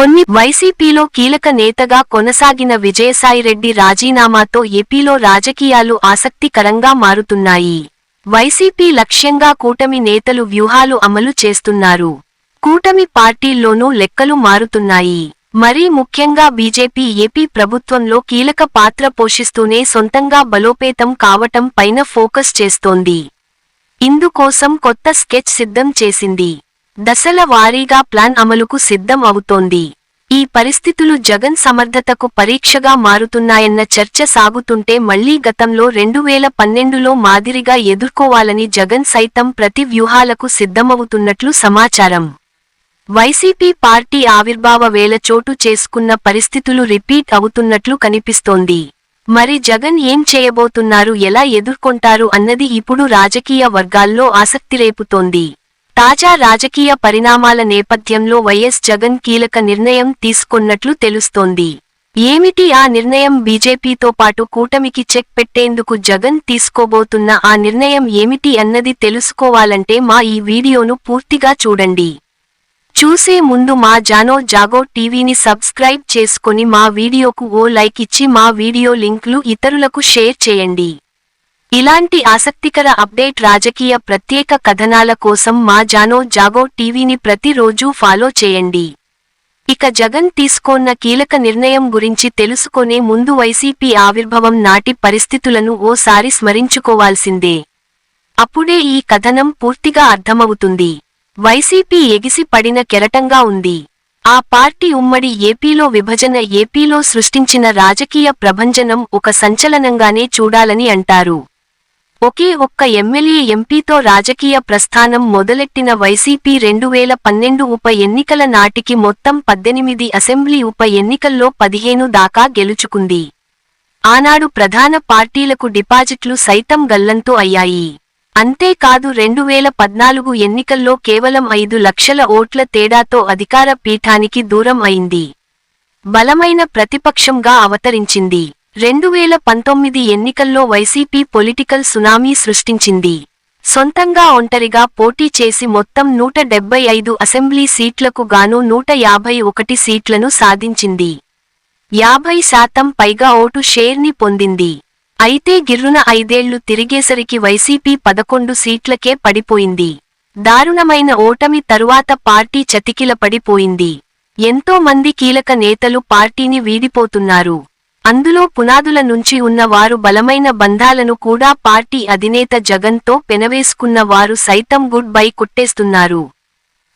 కొన్ని వైసీపీలో కీలక నేతగా కొనసాగిన విజయసాయిరెడ్డి రాజీనామాతో ఏపీలో రాజకీయాలు ఆసక్తికరంగా మారుతున్నాయి. వైసీపీ లక్ష్యంగా కూటమి నేతలు వ్యూహాలు అమలు చేస్తున్నారు. కూటమి పార్టీల్లోనూ లెక్కలు మారుతున్నాయి. మరీ ముఖ్యంగా బీజేపీ ఏపీ ప్రభుత్వంలో కీలక పాత్ర పోషిస్తూనే సొంతంగా బలోపేతం కావటం పైన ఫోకస్ చేస్తోంది. ఇందుకోసం కొత్త స్కెచ్ సిద్ధం చేసింది. దశల వారీగా ప్లాన్ అమలుకు సిద్ధం అవుతోంది. ఈ పరిస్థితులు జగన్ సమర్థతకు పరీక్షగా మారుతున్నాయన్న చర్చ సాగుతుంటే మళ్ళీ గతంలో రెండు వేల పన్నెండులో మాదిరిగా ఎదుర్కోవాలని జగన్ సైతం ప్రతి వ్యూహాలకు సిద్ధమవుతున్నట్లు సమాచారం. వైసీపీ పార్టీ ఆవిర్భావ వేళ చోటు చేసుకున్న పరిస్థితులు రిపీట్ అవుతున్నట్లు కనిపిస్తోంది. మరి జగన్ ఏం చేయబోతున్నారు ఎలా ఎదుర్కొంటారు అన్నది ఇప్పుడు రాజకీయ వర్గాల్లో ఆసక్తి రేపుతోంది. తాజా రాజకీయ పరిణామాల నేపథ్యంలో వైఎస్ జగన్ కీలక నిర్ణయం తీసుకున్నట్లు తెలుస్తోంది. ఏమిటి ఆ నిర్ణయం? బీజేపీతో పాటు కూటమికి చెక్ పెట్టేందుకు జగన్ తీసుకోబోతున్న ఆ నిర్ణయం ఏమిటి అన్నది తెలుసుకోవాలంటే మా ఈ వీడియోను పూర్తిగా చూడండి. చూసే ముందు మా జానో జాగో టీవీని సబ్స్క్రైబ్ చేసుకుని మా వీడియోకు ఓ లైక్ ఇచ్చి మా వీడియో లింక్లు ఇతరులకు షేర్ చేయండి. ఇలాంటి ఆసక్తికర అప్డేట్ రాజకీయ ప్రత్యేక కథనాల కోసం మా జానో జాగో టీవీని ప్రతిరోజూ ఫాలో చేయండి. ఇక జగన్ తీసుకోన్న కీలక నిర్ణయం గురించి తెలుసుకొనే ముందు వైసీపీ ఆవిర్భవం నాటి పరిస్థితులను ఓసారి స్మరించుకోవాల్సిందే. అప్పుడే ఈ కథనం పూర్తిగా అర్థమవుతుంది. వైసీపీ ఎగిసి పడిన కెరటంగా ఉంది. ఆ పార్టీ ఉమ్మడి ఏపీలో విభజన ఏపీలో సృష్టించిన రాజకీయ ప్రభంజనం ఒక సంచలనంగానే చూడాలని అంటారు. ఒకే ఒక్క ఎమ్మెల్యే ఎంపీతో రాజకీయ ప్రస్థానం మొదలెట్టిన వైసీపీ రెండు వేల పన్నెండు ఉప ఎన్నికల నాటికి మొత్తం పద్దెనిమిది అసెంబ్లీ ఉప ఎన్నికల్లో పదిహేను దాకా గెలుచుకుంది. ఆనాడు ప్రధాన పార్టీలకు డిపాజిట్లు సైతం గల్లంతు అయ్యాయి. అంతేకాదు రెండు వేల పద్నాలుగు ఎన్నికల్లో కేవలం ఐదు లక్షల ఓట్ల తేడాతో అధికార పీఠానికి దూరం అయింది. బలమైన ప్రతిపక్షంగా అవతరించింది. రెండు వేల పంతొమ్మిది ఎన్నికల్లో వైసీపీ పొలిటికల్ సునామీ సృష్టించింది. సొంతంగా ఒంటరిగా పోటీ చేసి మొత్తం నూట డెబ్బై ఐదు అసెంబ్లీ సీట్లకు గాను నూట యాభై ఒకటి సీట్లను సాధించింది. యాభై శాతం పైగా ఓటు షేర్ని పొందింది. అయితే గిర్రున ఐదేళ్ళు తిరిగేసరికి వైసీపీ పదకొండు సీట్లకే పడిపోయింది. దారుణమైన ఓటమి తరువాత పార్టీ చతికిల పడిపోయింది ఎంతో మంది కీలక నేతలు పార్టీని వీడిపోతున్నారు. అందులో పునాదుల నుంచి ఉన్న వారు బలమైన బంధాలను కూడా పార్టీ అధినేత జగన్తో పెనవేసుకున్న వారు సైతం గుడ్ బై కొట్టేస్తున్నారు.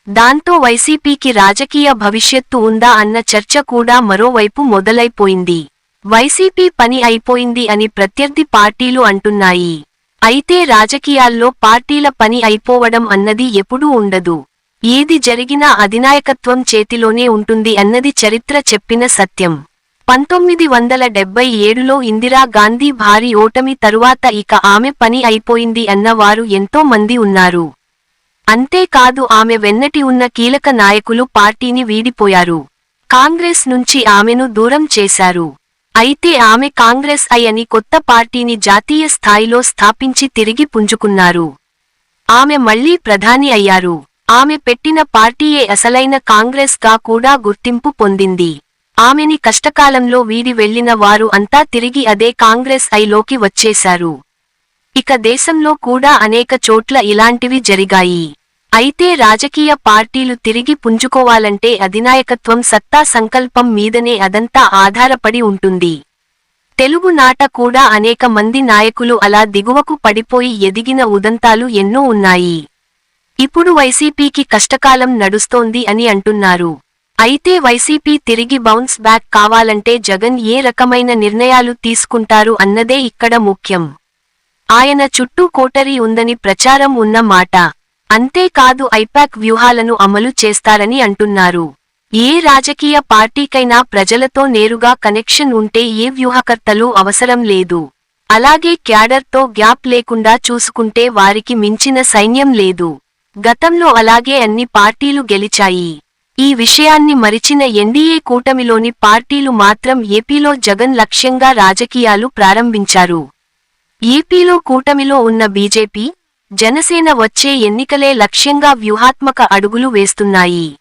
దాంతో వైసీపీకి రాజకీయ భవిష్యత్తు ఉందా అన్న చర్చ కూడా మరోవైపు మొదలైపోయింది. వైసీపీ పని అయిపోయింది అని ప్రత్యర్థి పార్టీలు అంటున్నాయి. అయితే రాజకీయాల్లో పార్టీల పని అయిపోవడం అన్నది ఎప్పుడూ ఉండదు. ఏది జరిగినా అధినాయకత్వం చేతిలోనే ఉంటుంది అన్నది చరిత్ర చెప్పిన సత్యం. పంతొమ్మిది వందల డెబ్బై ఏడులో ఇందిరా గాంధీ భారీ ఓటమి తరువాత ఇక ఆమె పని అయిపోయింది అన్నవారు ఎంతో మంది ఉన్నారు. అంతేకాదు ఆమె వెన్నటి ఉన్న కీలక నాయకులు పార్టీని వీడిపోయారు. కాంగ్రెస్ నుంచి ఆమెను దూరం చేశారు. అయితే ఆమె కాంగ్రెస్ ఐ అని కొత్త పార్టీని జాతీయ స్థాయిలో స్థాపించి తిరిగి పుంజుకున్నారు. ఆమె మళ్ళీ ప్రధాని అయ్యారు. ఆమె పెట్టిన పార్టీయే అసలైన కాంగ్రెస్గా కూడా గుర్తింపు పొందింది. ఆమెని కష్టకాలంలో వీడి వెళ్ళిన వారు అంతా తిరిగి అదే కాంగ్రెస్ ఐలోకి వచ్చేశారు. ఇక దేశంలో కూడా అనేక చోట్ల ఇలాంటివి జరిగాయి. అయితే రాజకీయ పార్టీలు తిరిగి పుంజుకోవాలంటే అధినాయకత్వం సత్తా సంకల్పం మీదనే అదంతా ఆధారపడి ఉంటుంది. తెలుగు నాట కూడా అనేక మంది నాయకులు అలా దిగువకు పడిపోయి ఎదిగిన ఉదంతాలు ఎన్నో ఉన్నాయి. ఇప్పుడు వైసీపీకి కష్టకాలం నడుస్తోంది అని అంటున్నారు. అయితే వైసీపీ తిరిగి బౌన్స్ బ్యాక్ కావాలంటే జగన్ ఏ రకమైన నిర్ణయాలు తీసుకుంటారు అన్నదే ఇక్కడ ముఖ్యం. ఆయన చుట్టూ కోటరీ ఉందని ప్రచారం ఉన్న మాట. అంతేకాదు ఐపాక్ వ్యూహాలను అమలు చేస్తారని అంటున్నారు. ఏ రాజకీయ పార్టీకైనా ప్రజలతో నేరుగా కనెక్షన్ ఉంటే ఏ వ్యూహకర్తలు అవసరం లేదు. అలాగే క్యాడర్తో గ్యాప్ లేకుండా చూసుకుంటే వారికి మించిన సైన్యం లేదు. గతంలో అలాగే అన్ని పార్టీలు గెలిచాయి. ఈ విషయాన్ని మరిచిన ఎన్డీఏ కూటమిలోని పార్టీలు మాత్రం ఏపీలో జగన్ లక్ష్యంగా రాజకీయాలు ప్రారంభించారు. ఏపీలో కూటమిలో ఉన్న బీజేపీ జనసేన వచ్చే ఎన్నికలే లక్ష్యంగా వ్యూహాత్మక అడుగులు వేస్తున్నాయి.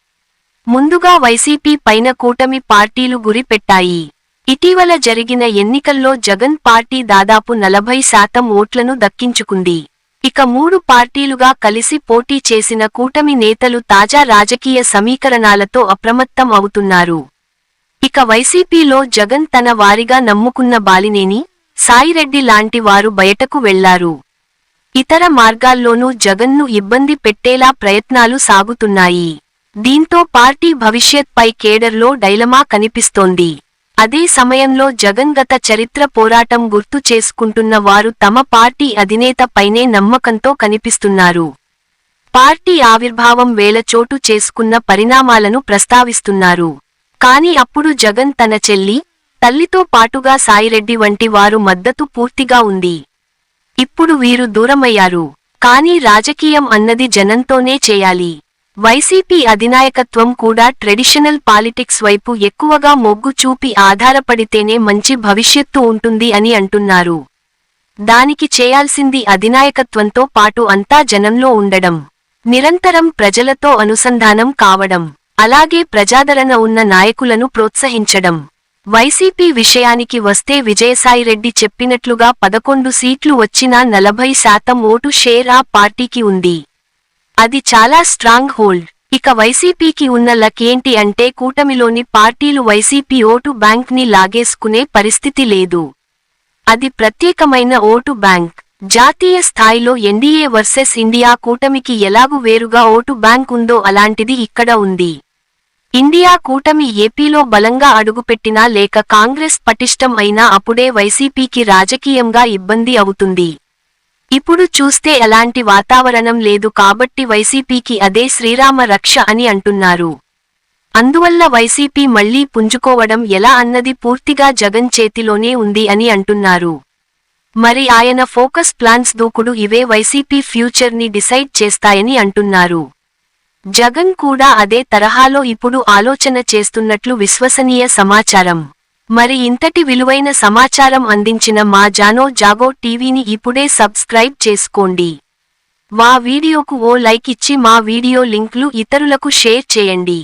ముందుగా వైసీపీ పైన కూటమి పార్టీలు గురిపెట్టాయి. ఇటీవల జరిగిన ఎన్నికల్లో జగన్ పార్టీ దాదాపు నలభై శాతం ఓట్లను దక్కించుకుంది. ఇక మూడు పార్టీలుగా కలిసి పోటీ చేసిన కూటమి నేతలు తాజా రాజకీయ సమీకరణాలతో అప్రమత్తం అవుతున్నారు. ఇక వైసీపీలో జగన్ తన వారిగా నమ్ముకున్న బాలినేని సాయిరెడ్డి లాంటి వారు బయటకు వెళ్ళారు. ఇతర మార్గాల్లోనూ జగన్ను ఇబ్బంది పెట్టేలా ప్రయత్నాలు సాగుతున్నాయి. దీంతో పార్టీ భవిష్యత్పై కేడర్లో డైలమా కనిపిస్తోంది. అదే సమయంలో జగన్ గత చరిత్ర పోరాటం గుర్తు చేసుకుంటున్న వారు తమ పార్టీ అధినేత పైనే నమ్మకంతో కనిపిస్తున్నారు. పార్టీ ఆవిర్భావం వేల చోటు చేసుకున్న పరిణామాలను ప్రస్తావిస్తున్నారు. కాని అప్పుడు జగన్ తన చెల్లి తల్లితో పాటుగా సాయిరెడ్డి వంటి వారు మద్దతు పూర్తిగా ఉంది. ఇప్పుడు వీరు దూరమయ్యారు. కాని రాజకీయం అన్నది జనంతోనే చేయాలి. వైసీపీ అధినాయకత్వం కూడా ట్రెడిషనల్ పాలిటిక్స్ వైపు ఎక్కువగా మొగ్గు చూపి ఆధారపడితేనే మంచి భవిష్యత్తు ఉంటుంది అని అంటున్నారు. దానికి చేయాల్సింది అధినాయకత్వంతో పాటు అంతా జనంలో ఉండడం నిరంతరం ప్రజలతో అనుసంధానం కావడం అలాగే ప్రజాదరణ ఉన్న నాయకులను ప్రోత్సహించడం. వైసీపీ విషయానికి వస్తే విజయసాయిరెడ్డి చెప్పినట్లుగా పదకొండు సీట్లు వచ్చినా నలభై శాతం ఓటు షేర్ ఆ పార్టీకి ఉంది. అది చాలా స్ట్రాంగ్ హోల్డ్. ఇక వైసీపీకి ఉన్న లక్ ఏంటి అంటే కూటమిలోని పార్టీలు వైసీపీ ఓటు బ్యాంక్ని లాగేసుకునే పరిస్థితి లేదు. అది ప్రత్యేకమైన ఓటు బ్యాంక్. జాతీయ స్థాయిలో ఎన్డీఏ వర్సెస్ ఇండియా కూటమికి ఎలాగు వేరుగా ఓటు బ్యాంక్ ఉందో అలాంటిది ఇక్కడ ఉంది. ఇండియా కూటమి ఏపీలో బలంగా అడుగుపెట్టినా లేక కాంగ్రెస్ పటిష్టం అయినా అప్పుడే వైసీపీకి రాజకీయంగా ఇబ్బంది అవుతుంది. ఇప్పుడు చూస్తే ఎలాంటి వాతావరణం లేదు కాబట్టి వైసీపీకి అదే శ్రీరామ రక్ష అని అంటున్నారు. అందువల్ల వైసీపీ మళ్ళీ పుంజుకోవడం ఎలా అన్నది పూర్తిగా జగన్ చేతిలోనే ఉంది అని అంటున్నారు. మరి ఆయన ఫోకస్ ప్లాన్స్ దూకుడు ఇవే వైసీపీ ఫ్యూచర్ని డిసైడ్ చేస్తాయని అంటున్నారు. జగన్ కూడా అదే తరహాలో ఇప్పుడు ఆలోచన చేస్తున్నట్లు విశ్వసనీయ సమాచారం. మరి ఇంతటి విలువైన సమాచారం అందించిన మా జానో జాగో టీవీని ఇప్పుడే సబ్స్క్రైబ్ చేసుకోండి. మా వీడియోకు ఓ లైక్ ఇచ్చి మా వీడియో లింక్లు ఇతరులకు షేర్ చేయండి.